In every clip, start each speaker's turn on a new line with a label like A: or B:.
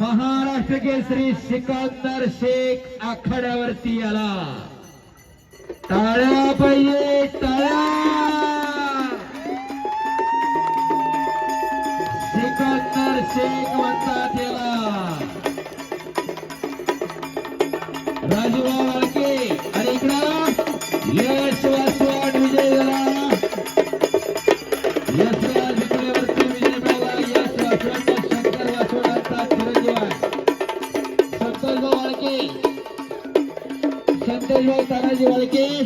A: महाराष्ट्र केसरी सिकंदर शेख आखाड्यावरती आला. टाळ्या पाहिजे टाळ्या सिकंदर शेख म्हणतात याला. राजवा संतोषभाऊ वाळके संतोषभाऊ तानाजी वाळके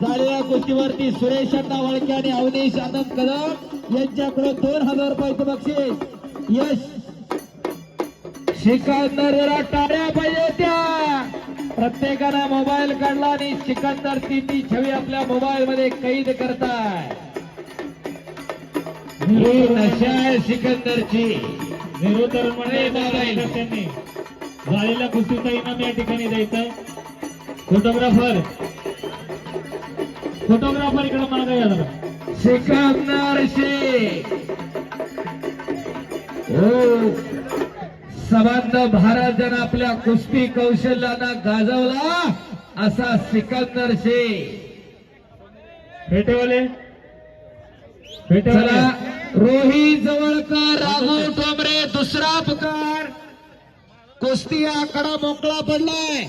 A: झालेल्या कुस्तीवरती सुरेश अण्णा वाळके आणि अवनीश आनंद कदम यांच्याकडे दोन हजार रुपयाचं बक्षीस. यश. सिकंदर जरा टाळ्या पाहिजे त्या. प्रत्येकानं मोबाईल काढला आणि सिकंदर ती छवी आपल्या मोबाईल मध्ये कैद करताय. ही नशा आहे सिकंदरची.
B: मंडळी त्यांनी झालेल्या कुस्तीचा इनाम या ठिकाणी द्यायचं फोटोग्राफर. फोटोग्राफर इकडे मागे या जरा.
A: सिकंदर शेख हो संबंध भारत जन आपल्या कुस्ती कौशल्यानं गाजवला असा सिकंदर शेख
B: फेटेवाले
A: चला.
B: फेटेवाले
A: रोहित जवळकर राघव ठोंबरे दुसरा पुकार. कुस्ती आकडा मोकळा पडलाय.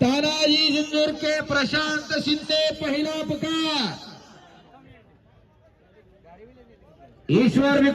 A: तानाजी जिंजूरके प्रशांत शिंदे पहिला पुकार. ईश्वर विक-